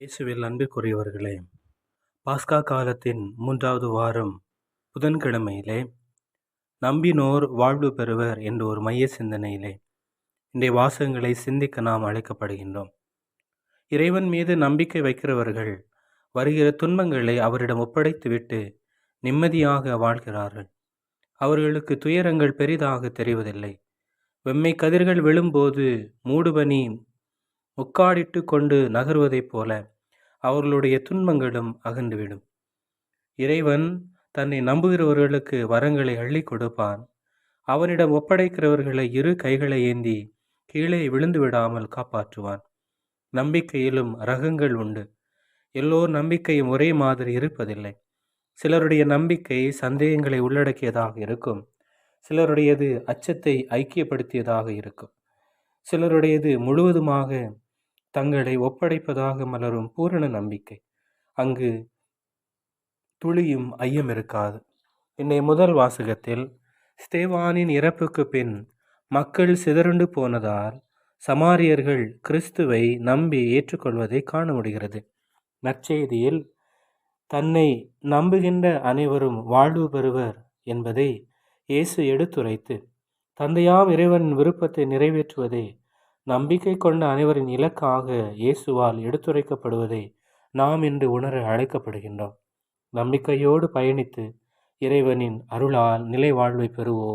இயேசுவில் அன்பிற்குரியவர்களே பாஸ்கா காலத்தின் மூன்றாவது வாரம் புதன்கிழமையிலே நம்பினோர் வாழ்வு பெறுவர் என்ற ஒரு மைய சிந்தனையிலே இன்றைய வாசகங்களை சிந்திக்க நாம் அழைக்கப்படுகின்றோம். இறைவன் மீது நம்பிக்கை வைக்கிறவர்கள் வருகிற துன்பங்களை அவரிடம் ஒப்படைத்துவிட்டு நிம்மதியாக வாழ்கிறார்கள். அவர்களுக்கு துயரங்கள் பெரிதாக தெரிவதில்லை. வெம்மை கதிர்கள் விழும்போது மூடுபனி முக்காடிட்டு கொண்டு நகர்வதைப் போல அவர்களுடைய துன்பங்களும் அகன்றுவிடும். இறைவன் தன்னை நம்புகிறவர்களுக்கு வரங்களை அள்ளி கொடுப்பான். அவனிடம் ஒப்படைக்கிறவர்களை இரு கைகளை ஏந்தி கீழே விழுந்து விடாமல் காப்பாற்றுவான். நம்பிக்கையிலும் ரகங்கள் உண்டு. எல்லோர் நம்பிக்கையும் ஒரே மாதிரி இருப்பதில்லை. சிலருடைய நம்பிக்கை சந்தேகங்களை உள்ளடக்கியதாக இருக்கும். சிலருடையது அச்சத்தை ஐக்கியப்படுத்தியதாக இருக்கும். சிலருடையது முழுவதுமாக தங்களை ஒப்படைப்பதாக மலரும் பூரண நம்பிக்கை. அங்கு துளியும் ஐயம் இருக்காது. இன்னை முதல் வாசகத்தில் ஸ்தேவானின் இறப்புக்கு பின் மக்கள் சிதறுண்டு போனதால் சமாரியர்கள் கிறிஸ்துவை நம்பி ஏற்றுக்கொள்வதை காண முடிகிறது. நற்செய்தியில் தன்னை நம்புகின்ற அனைவரும் வாழ்வு பெறுவர் என்பதை இயேசு எடுத்துரைத்து தந்தையாம் இறைவன் விருப்பத்தை நிறைவேற்றுவதே நம்பிக்கை கொண்ட அனைவரின் இலக்காக இயேசுவால் எடுத்துரைக்கப்படுவதை நாம் இன்று உணர அழைக்கப்படுகின்றோம். நம்பிக்கையோடு பயணித்து இறைவனின் அருளால் நிலை வாழ்வை பெறுவோம்.